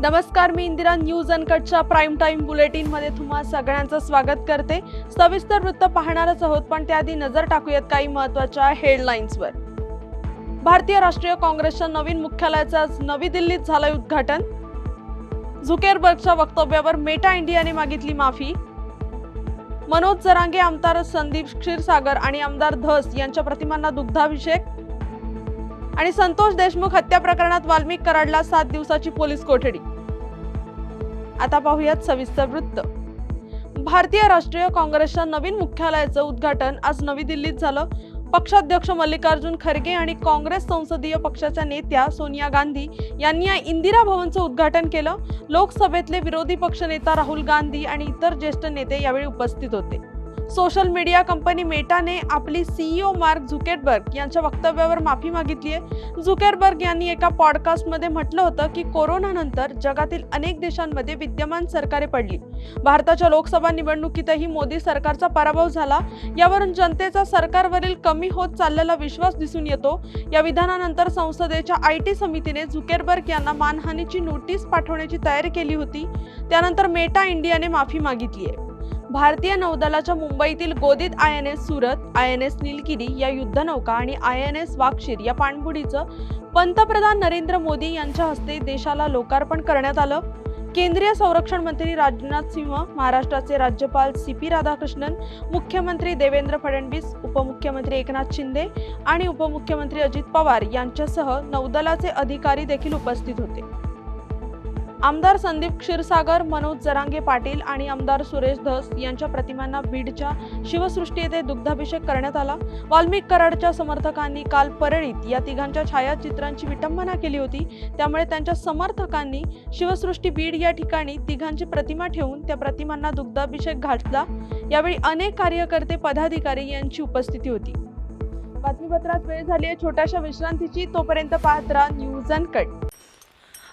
नमस्कार मी इंदिरा न्यूज अनकटच्या प्राईम टाइम बुलेटिनमध्ये तुम्हा सगळ्यांचं स्वागत करते. सविस्तर वृत्त पाहणारच आहोत पण त्याआधी नजर टाकूयात काही महत्त्वाच्या हेडलाईन्सवर. भारतीय राष्ट्रीय काँग्रेसच्या नवीन मुख्यालयाचं आज नवी दिल्लीत झालंय उद्घाटन. झुकेरबर्गच्या वक्तव्यावर मेटा इंडियाने मागितली माफी. मनोज जरांगे आमदार संदीप क्षीरसागर आणि आमदार धस यांच्या प्रतिमांना दुग्धाभिषेक. आणि संतोष देशमुख हत्या प्रकरणात वाल्मिक कराडला सात दिवसाची पोलीस कोठडी. आता पाहूयात सविस्तर वृत्त. भारतीय राष्ट्रीय काँग्रेसच्या नवीन मुख्यालयाचं उद्घाटन आज नवी दिल्लीत झालं. पक्षाध्यक्ष मल्लिकार्जुन खरगे आणि काँग्रेस संसदीय पक्षाच्या नेत्या सोनिया गांधी यांनी या इंदिरा भवनचं उद्घाटन केलं. लोकसभेतले विरोधी पक्षनेता राहुल गांधी आणि इतर ज्येष्ठ नेते यावेळी उपस्थित होते. सोशल मीडिया कंपनी मेटाने आपली सीईओ मार्क झुकेटबर्ग यांच्या वक्तव्यावर माफी मागितली आहे. झुकेरबर्ग यांनी एका पॉडकास्टमध्ये म्हटलं होतं की कोरोनानंतर जगातील अनेक देशांमध्ये विद्यमान सरकारे पडली. भारताच्या लोकसभा निवडणुकीतही मोदी सरकारचा पराभव झाला. यावरून जनतेचा सरकारवरील कमी होत चाललेला विश्वास दिसून येतो. या विधानानंतर संसदेच्या आय टी समितीने झुकेरबर्ग यांना मानहानीची नोटीस पाठवण्याची तयारी केली होती. त्यानंतर मेटा इंडियाने माफी मागितली आहे. भारतीय नौदलाच्या मुंबईतील गोदीत I N S Surat I N S Nilgiri या युद्धनौका आणि आय एन एस वाक्षीर या पाणबुडीचं पंतप्रधान नरेंद्र मोदी यांच्या हस्ते देशाला लोकार्पण करण्यात आलं. केंद्रीय संरक्षण मंत्री राजनाथ सिंह महाराष्ट्राचे राज्यपाल सी पी राधाकृष्णन मुख्यमंत्री देवेंद्र फडणवीस उपमुख्यमंत्री एकनाथ शिंदे आणि उपमुख्यमंत्री अजित पवार यांच्यासह नौदलाचे अधिकारी देखील उपस्थित होते. आमदार संदीप क्षीरसागर मनोज जरांगे पाटील आणि आमदार सुरेश धस यांच्या प्रतिमांना बीडच्या शिवसृष्टी येथे दुग्धाभिषेक करण्यात आला. वाल्मिक कराडच्या समर्थकांनी काल परळीत या तिघांच्या छायाचित्रांची विटंबना केली होती. त्यामुळे त्यांच्या समर्थकांनी शिवसृष्टी बीड या ठिकाणी तिघांची प्रतिमा ठेवून त्या प्रतिमांना दुग्धाभिषेक घातला. यावेळी अनेक कार्यकर्ते पदाधिकारी यांची उपस्थिती होती. बातमीपत्रात वेळ झाली आहे. छोट्याशा विश्रांतीची. तोपर्यंत पाहत राहा न्यूज अँड कट.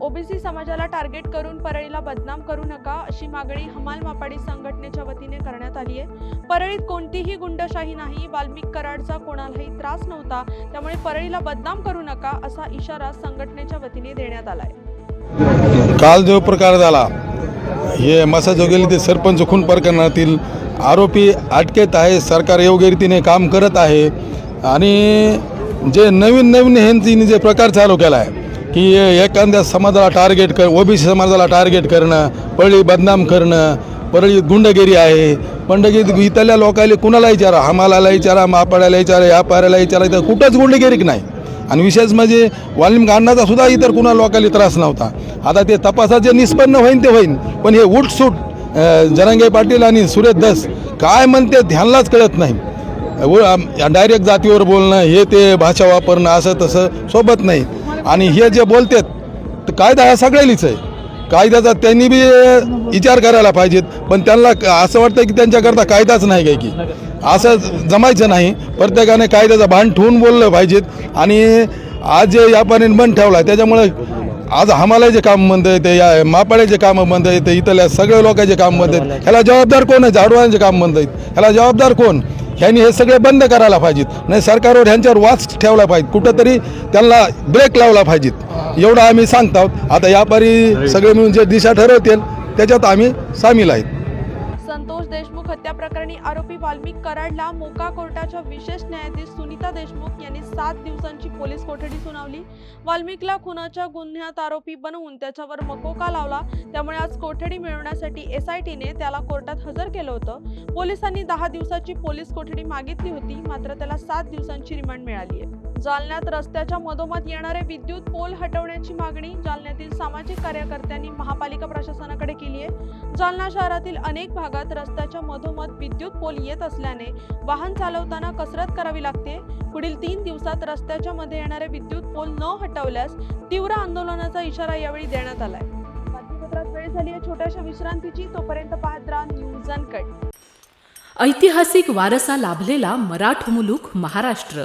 ओबीसी समाजाला टार्गेट करून परळीला बदनाम करू नका अशी मागणी हमाल मापाडी संघटनेच्या वतीने करण्यात आली आहे. परळीत कोणतीही गुंडशाही नाही वाल्मिक कराडचा कोणालाही त्रास नव्हता त्यामुळे परळीला बदनाम करू नका असा इशारा संघटनेच्या वतीने देण्यात आला आहे काल जो प्रकार झाला हे मसा जोगेली ते सरपंच खून प्रकरणातील आरोपी अटकेत आहे सरकार योग्य रीतीने काम करत आहे आणि जे नवीन नवीन ह्यांनी जे प्रकार चालू केला आहे की एखाद्या समाजाला टार्गेट कर ओबीसी समाजाला टार्गेट करणं पळी बदनाम करणं परळी गुंडगिरी आहे. पंडगिरी इथल्या लोकांना कुणाला विचारा हमालाला विचारा मापाड्याला विचारा या पाऱ्याला विचारा इथं कुठंच गुंडगिरी नाही. आणि विशेष म्हणजे वाल्मिक अण्णाचा सुद्धा इतर कुणा लोकांना त्रास नव्हता. आता ते तपासाचे निष्पन्न होईन ते होईन. पण हे उठसूट अं, जरांगे पाटील आणि सुरेश दस काय म्हणते ध्यानलाच कळत नाही. डायरेक्ट जातीवर बोलणं हे ते भाषा वापरणं असं तसं सोबत नाही. आणि हे जे बोलतात तर कायदा हा सगळ्यालीच आहे. कायद्याचा त्यांनी बी विचार करायला पाहिजेत. पण त्यांना क- असं वाटतं की त्यांच्याकरता कायदाच नाही काय की. असं जमायचं नाही. प्रत्येकाने कायद्याचं भान ठेवून बोललं पाहिजेत. आणि आज जे व्यापाऱ्यांनी बंद ठेवला त्याच्यामुळे आज आम्हाला जे काम बंद आहे ते या मापाड्याचे कामं बंद आहेत ते इथल्या सगळ्या लोकांचे काम बंद आहेत. ह्याला जबाबदार कोण आहे? झाडवांचे काम बंद आहेत. ह्याला जबाबदार कोण? ह्यांनी हे सगळे बंद करायला पाहिजेत. नाही सरकारवर ह्यांच्यावर वाच ठेवला पाहिजे कुठंतरी त्यांना ब्रेक लावला पाहिजेत. एवढं आम्ही सांगतो आहोत. आता यापारी सगळे मिळून जे दिशा ठरवतील त्याच्यात आम्ही सामील आहेत. हत्या प्रकरणी आरोपी वाल्मिक कराडला मोका कोर्टाच्या विशेष न्यायाधीश सुनीता देशमुख यांनी सात दिवसांची पोलीस कोठडी सुनावली. वाल्मिकला खुनाच्या गुन्ह्यात आरोपी बनवून त्याच्यावर मकोका लावला. त्यामुळे आज कोठडी मिळवण्यासाठी एस आय टीने त्याला कोर्टात हजर केलं होतं. पोलिसांनी दहा दिवसाची पोलीस कोठडी मागितली होती. मात्र त्याला सात दिवसांची रिमांड मिळाली आहे. जालन्यात रस्त्याच्या मधोमध येणारे विद्युत पोल हटवण्याची मागणी जालन्यातील सामाजिक कार्यकर्त्यांनी महापालिका प्रशासनाकडे केली आहे. जालना शहरातील अनेक भागात रस्त्याच्या मधोमध विद्युत पोल येत असल्याने वाहन चालवताना कसरत करावी लागते. पुढील तीन दिवसात रस्त्याच्या मध्ये येणारे विद्युत पोल न हटवल्यास तीव्र आंदोलनाचा इशारा यावेळी देण्यात आलाय. बातमीपत्रात वेळ झाली आहे. छोट्याशा विश्रांतीची. तोपर्यंत पाहत राहा न्यूज अनकट. ऐतिहासिक वारसा लाभलेला मराठ मुलूक महाराष्ट्र.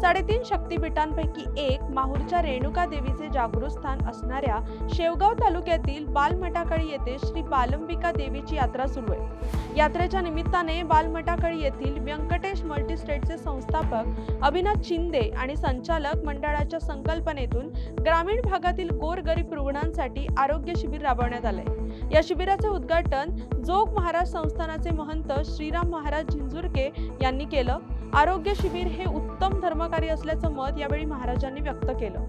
साडेतीन शक्तिपीठांपैकी एक माहूरच्या रेणुका देवीचे जागृत स्थान असणाऱ्या शेवगाव तालुक्यातील बालमटाकळी येथे श्री बालंबिका देवीची यात्रा सुरू आहे. यात्रेच्या निमित्ताने बालमटाकळी येथील व्यंकटेश मल्टीस्टेटचे संस्थापक अभिनाथ शिंदे आणि संचालक मंडळाच्या संकल्पनेतून ग्रामीण भागातील गोरगरीब रुग्णांसाठी आरोग्य शिबिर राबवण्यात आलंय. या शिबिराचे उद्घाटन जोग महाराज संस्थानाचे महंत श्रीराम महाराज झिंजुरके यांनी केलं. आरोग्य शिबिर हे उत्तम धर्मकार्य असल्याचं मत यावेळी महाराजांनी व्यक्त केलं.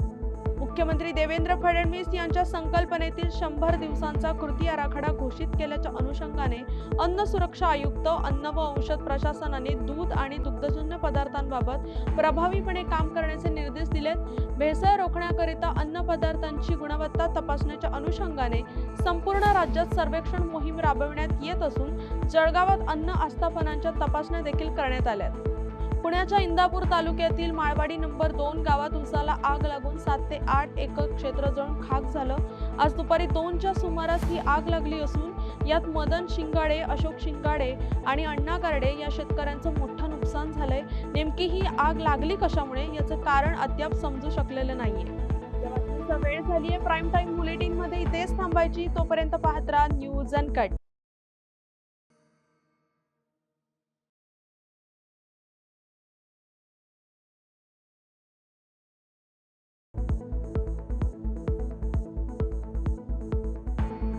मुख्यमंत्री देवेंद्र फडणवीस यांच्या संकल्पनेतील शंभर दिवसांचा कृती आराखडा घोषित केल्याच्या अनुषंगाने अन्न सुरक्षा आयुक्त अन्न व औषध प्रशासनाने दूध आणि दुग्धजन्य पदार्थांबाबत प्रभावीपणे काम करण्याचे निर्देश दिलेत. भेसळ रोखण्याकरिता अन्न पदार्थांची गुणवत्ता तपासण्याच्या अनुषंगाने संपूर्ण राज्यात सर्वेक्षण मोहीम राबविण्यात येत असून जळगावात अन्न आस्थापनांच्या तपासण्या देखील करण्यात आहेत पुण्याच्या इंदापूर तालुक्यातील माळवाडी नंबर दोन गावात उसाला आग लागून सात ते आठ एकर क्षेत्र जळून खाक झालं. आज दुपारी दोनच्या सुमारास ही आग लागली असून यात मदन शिंगाडे अशोक शिंगाडे आणि अण्णा कारडे या शेतकऱ्यांचं मोठं नुकसान झालंय. नेमकी ही आग लागली कशामुळे? याचं कारण अद्याप समजू शकलेलं नाहीये. वेळ झालीये. प्राईम टाइम बुलेटिनमध्ये इथेच थांबायची. तोपर्यंत पाहत राहा न्यूज अँड कट